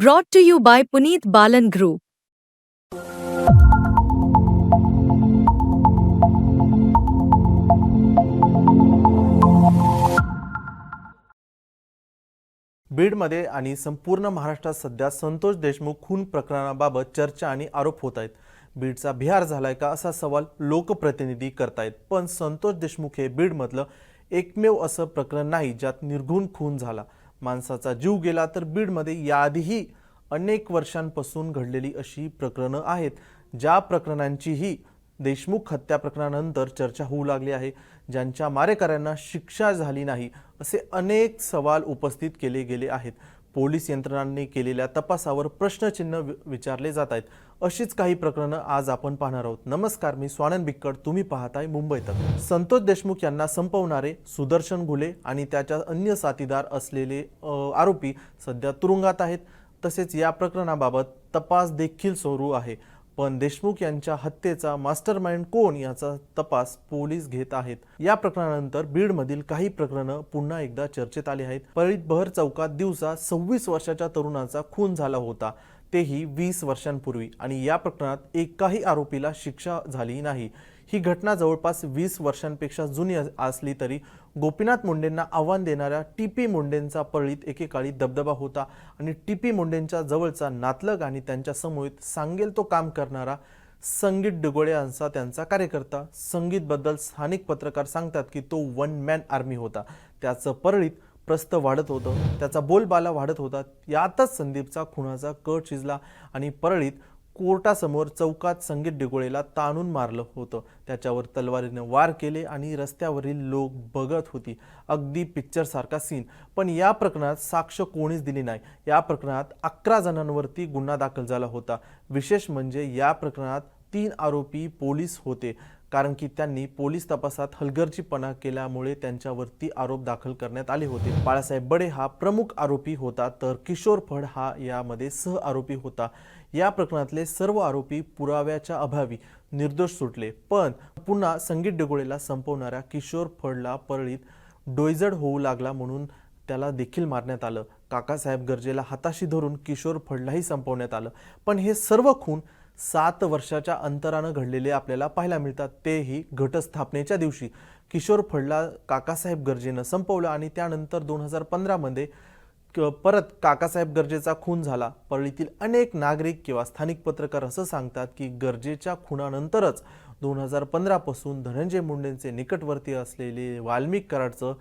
Brought to you by Puneet Balan Group. बीडमध्ये आणि संपूर्ण महाराष्ट्रात सध्या संतोष देशमुख खून प्रकरणाबाबत चर्चा आणि आरोप होत आहेत. बीडचा बिहार झालाय का असा सवाल लोकप्रतिनिधी करतायत. पण संतोष देशमुख हे बीडमधलं एकमेव असं प्रकरण नाही ज्यात निर्घुण खून झाला. माणसाचा जीव गेला तर बीडमध्ये याआधीही अनेक वर्षांपासून घडलेली अशी प्रकरणं आहेत. ज्या प्रकरणांचीही देशमुख हत्या प्रकरणानंतर चर्चा होऊ लागली आहे. ज्यांच्या मारेकऱ्यांना शिक्षा झाली नाही असे अनेक सवाल उपस्थित केले गेले आहेत. पोलीस यंत्रणांनी केलेल्या तपासावर प्रश्नचिन्ह वि- विचारले जात आहेत. अशीच काही प्रकरणं आज आपण पाहणार आहोत. नमस्कार मी स्वानंद बिक्कड. तुम्ही पाहताय मुंबई संतोष देशमुख यांना संपवणारे सुदर्शन घुले आणि त्याच्या अन्य साथीदार असलेले आरोपी सध्या तुरुंगात आहेत. तसेच या प्रकरणाबाबत तपास देखील सुरू आहे. पण देशमुख यांच्या हत्येचा मास्टर माइंड कोण याचा तपास पोलीस घेत आहेत. या प्रकरणानंतर बीडमधील काही प्रकरणं पुन्हा एकदा चर्चेत आली आहेत. पळीत बहर चौकात दिवसा सव्वीस वर्षाच्या तरुणाचा खून झाला होता. तेही वीस वर्षांपूर्वी आणि या प्रकरणात एकाही आरोपीला शिक्षा झाली नाही. ही घटना जवळपास वीस वर्षांपेक्षा जुनी असली तरी गोपीनाथ मुंडेंना आव्हान देणाऱ्या टी पी मुंडेंचा पळीत एकेकाळी दबदबा होता आणि टी पी मुंडेंच्या जवळचा नातलग आणि त्यांच्या समूहित सांगेल तो काम करणारा संगीत डिगोळे यांचा त्यांचा कार्यकर्ता संगीतबद्दल स्थानिक पत्रकार सांगतात की तो वन मॅन आर्मी होता. त्याचं परळीत प्रस्त वाढत होतं त्याचा बोलबाला वाढत होता. यातच संदीपचा खुनाचा कट शिजला आणि परळीत कोर्टासमोर चौकात संगीत डिगोळेला ताणून मारलं होतं. त्याच्यावर तलवारीनं वार केले आणि रस्त्यावरील लोक बघत होती. अगदी पिक्चरसारखा सीन पण या प्रकरणात साक्ष कोणीच दिली नाही. या प्रकरणात अकरा जणांवरती गुन्हा दाखल झाला होता. विशेष म्हणजे या प्रकरणात तीन आरोपी पोलीस होते. कारण की त्यांनी पोलीस तपासात हलगर्जीपणा केल्यामुळे त्यांच्यावरती आरोप दाखल करण्यात आले होते. बाळासाहेब बडे हा प्रमुख आरोपी होता तर किशोर फड हा यामध्ये सह आरोपी होता. या प्रकरणातले सर्व आरोपी पुराव्याच्या अभावी निर्दोष सुटले. पण पुन्हा संगीत डेगोळेला संपवणाऱ्या किशोर फडला परळीत डोयजड होऊ लागला म्हणून त्याला देखील मारण्यात आलं. काकासाहेब गरजेला हाताशी धरून किशोर फडलाही संपवण्यात आलं. पण हे सर्व खून सात वर्षाच्या अंतरानं घडलेले आपल्याला पाहायला मिळतात. तेही घटस्थापनेच्या दिवशी. किशोर फडला काकासाहेब गरजेनं संपवलं आणि त्यानंतर दोन हजार पंधरामध्ये क- परत काकासाहेब गरजेचा खून झाला. परळीतील अनेक नागरिक किंवा स्थानिक पत्रकार असं सांगतात की गरजेच्या खुनानंतरच दोन हजार पंधरापासून धनंजय मुंडेंचे निकटवर्ती असलेले वाल्मिक कराडचं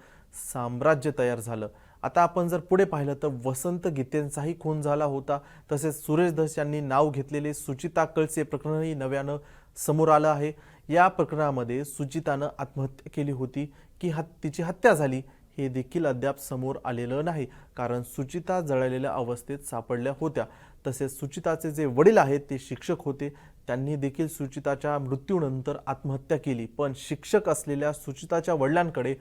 साम्राज्य तयार झालं. आता आपण जर पुढे पाहिलं तर वसंत गीतेंचाही खून झाला होता. तसेच सुरेश धस यांनी नाव घेतलेले सुचिता कळसे प्रकरणही नव्यानं समोर आलं आहे. या प्रकरणामध्ये सुचितानं आत्महत्या केली होती की हत तिची हत्या झाली हे देखील अद्याप समोर आलेलं नाही. कारण सुचिता जळलेल्या अवस्थेत सापडल्या होत्या. तसेच सुचिताचे जे वडील आहेत ते शिक्षक होते. त्यांनी देखील सुचिताच्या मृत्यूनंतर आत्महत्या केली. पण शिक्षक असलेल्या सुचिताच्या वडिलांकडे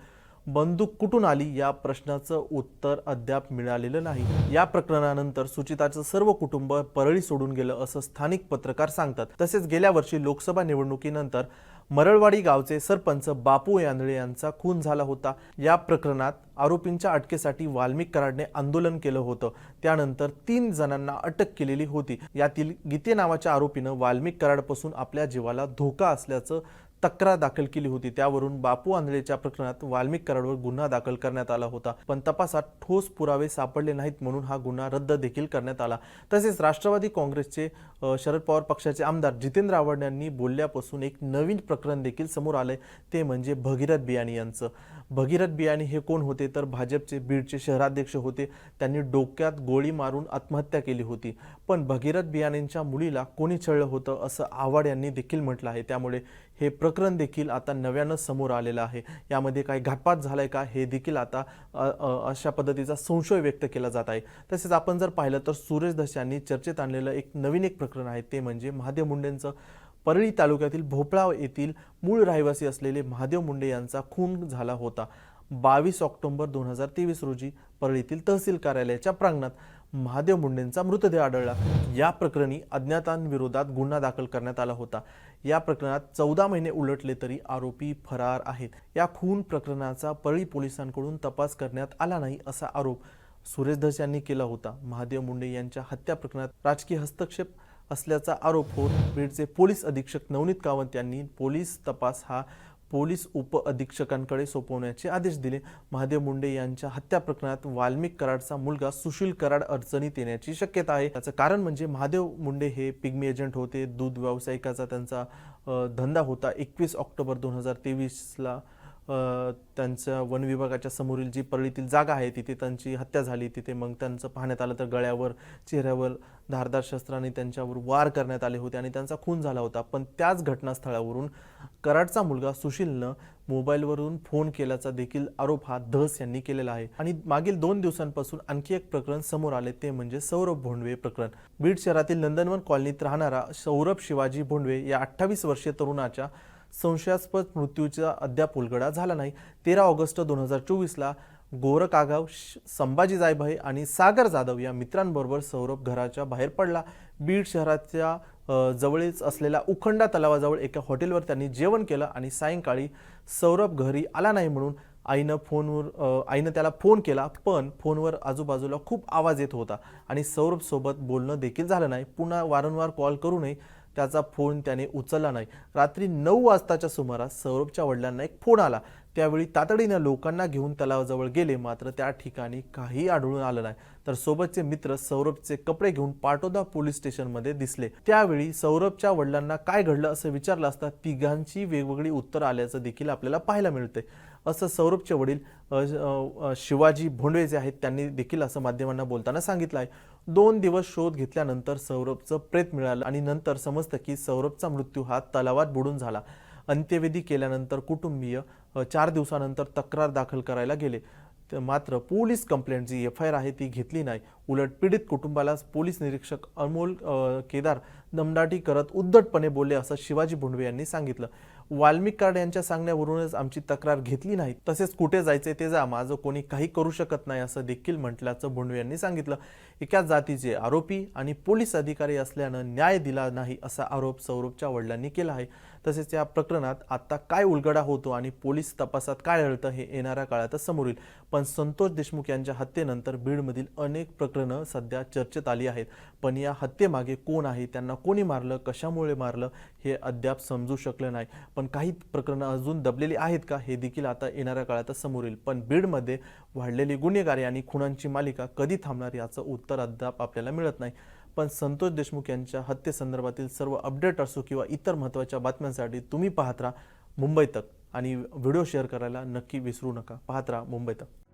बंदूक कुठून आली या प्रश्नाचं उत्तर अद्याप मिळालेलं नाही. या प्रकरणानंतर सुचिताचं सर्व कुटुंब परळी सोडून गेलं असं स्थानिक पत्रकार सांगतात. तसेच गेल्या वर्षी लोकसभा निवडणुकीनंतर मरळवाडी गावचे सरपंच बापू यांदळे यांचा खून झाला होता. या प्रकरणात आरोपींच्या अटकेसाठी वाल्मिक कराडने आंदोलन केलं होतं. त्यानंतर तीन जणांना अटक केलेली होती. यातील गीते नावाच्या आरोपीनं वाल्मिक कराडपासून आपल्या जीवाला धोका असल्याचं तक्रार दाखल केली होती. त्यावरून बापू आंधळेच्या प्रकरणात वाल्मिक कराडवर गुन्हा दाखल करण्यात आला होता. पण तपासात ठोस पुरावे सापडले नाहीत म्हणून हा गुन्हा रद्द देखील करण्यात आला. तसेच राष्ट्रवादी काँग्रेसचे शरद पवार पक्षाचे आमदार जितेंद्र आव्हाड यांनी बोलल्यापासून एक नवीन प्रकरण देखील समोर आलंय. ते म्हणजे भगीरथ बियाणी यांचं. भगीरथ बियाणे हे कोण होते? तर भाजपचे बीडचे शहराध्यक्ष होते. त्यांनी डोक्यात गोळी मारून आत्महत्या केली होती. पण भगीरथ बियाणेंच्या मुलीला कोणी छळलं होतं असं आव्हाड यांनी देखील म्हटलं आहे. त्यामुळे हे प्रकरण देखील आता नव्यानं समोर आलेलं आहे. यामध्ये काही घातपात झालाय का हे देखील आता अशा पद्धतीचा संशय व्यक्त केला जात आहे. तसेच आपण जर पाहिलं तर सुरेश दश यांनी चर्चेत आणलेलं एक नवीन एक प्रकरण आहे. ते म्हणजे महादेव मुंडेंचं परळी तालुक्यातील भोपळा येथील मूळ रहिवासी असलेले महादेव मुंडे यांचा खून झाला होता. बावीस ऑक्टोबर दोन हजार तेवीस रोजी परळीतील तहसील कार्यालयाच्या प्रांगणात महादेव मुंडेंचा मृतदेह आढळला. या प्रकरणी अज्ञातांविरोधात गुन्हा दाखल करण्यात आला होता. या प्रकरणात चौदा महिने उलटले तरी आरोपी फरार आहेत. या खून प्रकरणाचा परळी पोलिसांकडून तपास करण्यात आला नाही असा आरोप सुरेश धस यांनी केला होता. महादेव मुंडे यांच्या हत्या प्रकरणात राजकीय हस्तक्षेप असल्याचा आरोप होत बीडचे पोलीस अधीक्षक नवनीत कावंत यांनी पोलीस तपास हा पोलीस उप अधीक्षकांकडे सोपवण्याचे आदेश दिले. महादेव मुंडे यांच्या हत्या प्रकरणात वाल्मिक कराडचा मुलगा सुशील कराड अडचणीत येण्याची शक्यता आहे. त्याचं कारण म्हणजे महादेव मुंडे हे पिग्मी एजंट होते. दूध व्यावसायिकाचा त्यांचा धंदा होता. एकवीस ऑक्टोबर दोन हजार तेवीसला त्यांच्या वन विभागाच्या समोरील जी परळीतील जागा आहे तिथे त्यांची हत्या झाली. तिथे मग त्यांचं पाहण्यात आलं तर गळ्यावर चेहऱ्यावर धारदार शस्त्राने त्यांच्यावर वार करण्यात आले होते आणि त्यांचा खून झाला होता. पण त्याच घटनास्थळावरून कराडचा मुलगा सुशीलनं मोबाईलवरून फोन केल्याचा देखील आरोप हा धस यांनी केलेला आहे. आणि मागील दोन दिवसांपासून आणखी एक प्रकरण समोर आले ते म्हणजे सौरभ भोंडवे प्रकरण. बीड शहरातील नंदनवन कॉलनीत राहणारा सौरभ शिवाजी भोंडवे या अठ्ठावीस वर्षीय तरुणाच्या संशयास्पद मृत्यूचा अद्याप उलगडा झाला नाही. तेरा ऑगस्ट दोन हजार चोवीसला गोरकागाव श- संभाजी जायभाई आणि सागर जाधव या मित्रांबरोबर सौरभ घराच्या बाहेर पडला. बीड शहराच्या जवळच असलेल्या उखंडा तलावाजवळ एका हॉटेलवर त्यांनी जेवण केलं आणि सायंकाळी सौरभ घरी आला नाही म्हणून आईनं फोनवर आईनं त्याला फोन केला पण फोनवर आजूबाजूला खूप आवाज येत होता आणि सौरभसोबत बोलणं देखील झालं नाही. पुन्हा वारंवार कॉल करूनही त्याचा फोन त्याने उचलला नाही. रात्री नऊ वाजताच्या सुमारास सौरभच्या वडिलांना एक फोन आला. त्यावेळी तातडीनं लोकांना घेऊन तलावाजवळ गेले मात्र त्या ठिकाणी काही आढळून आलं नाही. तर सोबतचे मित्र सौरभचे कपडे घेऊन पाटोदा पोलीस स्टेशनमध्ये दिसले. त्यावेळी सौरभच्या वडिलांना काय घडलं असं विचारलं असता तिघांची वेगवेगळी उत्तर आल्याचं देखील आपल्याला पाहायला मिळते असं सौरभचे वडील शिवाजी भोंडवे जे आहेत त्यांनी देखील असं माध्यमांना बोलताना सांगितलं आहे दोन दिवस शोध घेतल्यानंतर सौरभचं प्रेत मिळालं आणि नंतर समजतं की सौरभचा मृत्यू हा तलावात बुडून झाला. अंत्यविधी केल्यानंतर कुटुंबीय चार दिवसानंतर तक्रार दाखल करायला गेले. मात्र पोलीस कंप्लेंट जी एफ आय आर आहे ती घेतली नाही. उलट पीडित कुटुंबाला पोलीस निरीक्षक अमोल केदार दमदाटी करत उद्धटपणे बोलले असं शिवाजी भोंडवे यांनी सांगितलं. वाल्मिक कार्ड यांच्या सांगण्यावरूनच आमची तक्रार घेतली नाही. तसेच कुठे जायचे ते जा माझं कोणी काही करू शकत नाही असं देखील म्हटल्याचं भोंडवे यांनी सांगितलं. एका जातीचे आरोपी आणि पोलीस अधिकारी असल्यानं न्याय दिला नाही असा आरोप सौरभच्या वडिलांनी केला आहे. तसेच या प्रकरणात आता काय उलगडा होतो आणि पोलीस तपासात काय आढळतं हे येणाऱ्या काळातच समोर येईल. पण संतोष देशमुख यांच्या हत्येनंतर बीडमधील अनेक प्रकरणं सध्या चर्चेत आली आहेत. पण या हत्येमागे कोण आहे? त्यांना कोणी मारलं? कशामुळे मारलं? हे अद्याप समजू शकलं नाही. पण काही प्रकरणं अजून दबलेली आहेत का? हे देखील आता येणाऱ्या काळातच समोर येईल. पण बीडमध्ये वाढलेली गुन्हेगारी आणि खुणांची मालिका कधी थांबणार याचं उत्तर अद्याप आपल्याला मिळत नाही. पण संतोष देशमुख यांच्या हत्येसंदर्भातील सर्व अपडेट असो किंवा इतर महत्त्वाच्या बातम्यांसाठी तुम्ही पाहत राहा मुंबई तक. आणि व्हिडिओ शेअर करायला नक्की विसरू नका. पाहत राहा मुंबई तक.